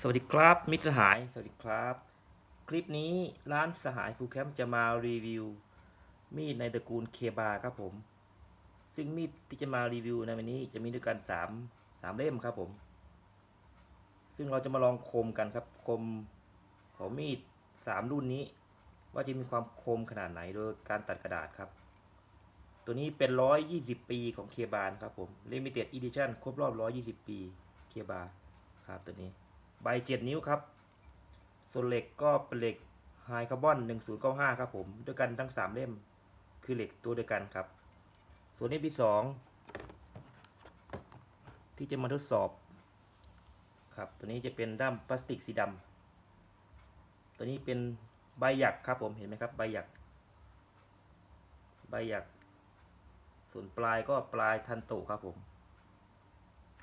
สวัสดีครับ มิตรสหาย สวัสดีครับ คลิปนี้ร้านสหายฟูแคมป์จะมารีวิว มีดในตระกูลเคบาครับผม ซึ่งมีดที่จะมารีวิวในวันนี้จะมีด้วยกันสามสามเล่มครับผม ซึ่งเราจะมาลองคมกันครับ คมของมีดสามรุ่นนี้ ว่าจะมีความคมขนาดไหนโดยการตัดกระดาษครับ ตัวนี้เป็นร้อยยี่สิบปีของเคบาครับผม Limited Edition ครบรอบร้อยยี่สิบปีเคบาครับตัวนี้ ใบเจ็ดนิ้วครับส่วนเหล็กก็เป็นเหล็กไฮคาร์บอน1095ครับผมด้วยกันทั้ง 3 เล่ม คือเหล็กตัวเดียวกันครับ ส่วนนี้ที่สองที่จะมาทดสอบครับตัวนี้จะเป็นด้ามพลาสติกสีดำตัวนี้เป็นใบหยักครับผมเห็นไหมครับใบหยัก ใบหยัก ส่วนปลายก็ปลายทันโตะครับผม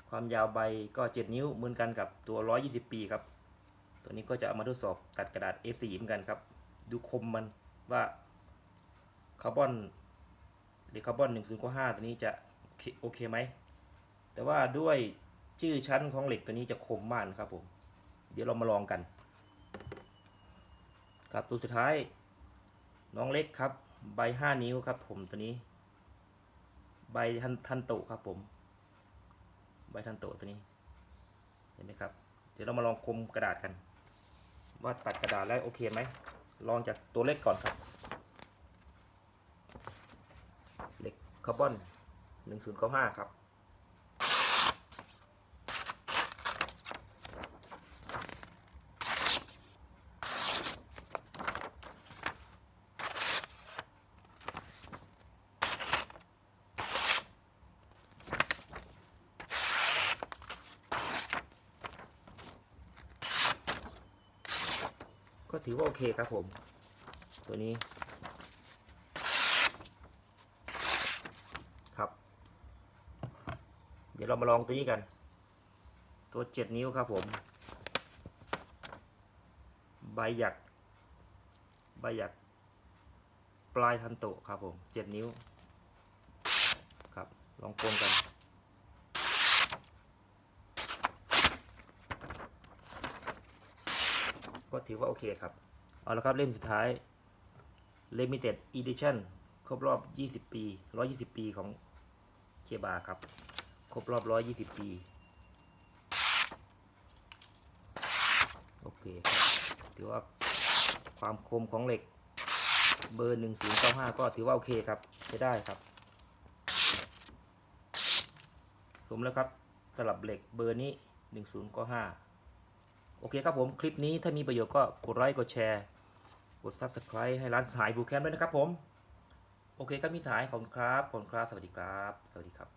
ความยาวใบก็ 7 นิ้วเหมือนกันกับตัว 120 ปีครับ ตัวนี้ก็จะเอามาทดสอบตัดกระดาษ A4 เหมือนกันครับ ดูคมมันว่าคาร์บอนหรือคาร์บอน1095ตัวนี้จะโอเคไหม แต่ว่าด้วยชื่อชั้นของเหล็กตัวนี้จะคมมากนะครับผม เดี๋ยวเรามาลองกัน ครับตัวสุดท้าย น้องเล็กครับ ใบ 5 นิ้วครับผมตัวนี้ ใบทันทันโตะครับผม บทันโตะตัวนี้ เห็นไหมครับ เดี๋ยวเรามาลองคมกระดาษกัน ว่าตัดกระดาษแล้วโอเคไหม ลองจากตัวเล็กก่อนครับ เหล็กคาร์บอน 1095 ครับ ก็ถือว่าโอเคครับผม ตัวนี้ ครับ เดี๋ยวเรามาลองตัวนี้กัน ตัวเจ็ดนิ้วครับผม ใบหยัก ใบหยัก ปลายทันโตครับผมเจ็ดนิ้ว ครับ ลองโกงกัน ก็ถือว่าโอเคครับ เอาละครับเล่มสุดท้าย Limited Edition ครบรอบ 20 ปี 120 ปีของเคบาครับ ครบรอบ 120 ปี โอเคครับถือว่าความคมของเหล็ก เบอร์ 1095 ก็ถือว่าโอเคครับใช้ได้ครับ สมแล้วครับสลับเหล็กเบอร์นี้ 1095 โอเคครับผมคลิปนี้ถ้ามีประโยชน์ก็กดไลค์กดแชร์กด Subscribe ให้ร้านสายบูแคมป์ด้วยนะครับผม โอเคครับมีสายขอบคุณครับขอบคุณครับ สวัสดีครับ สวัสดีครับ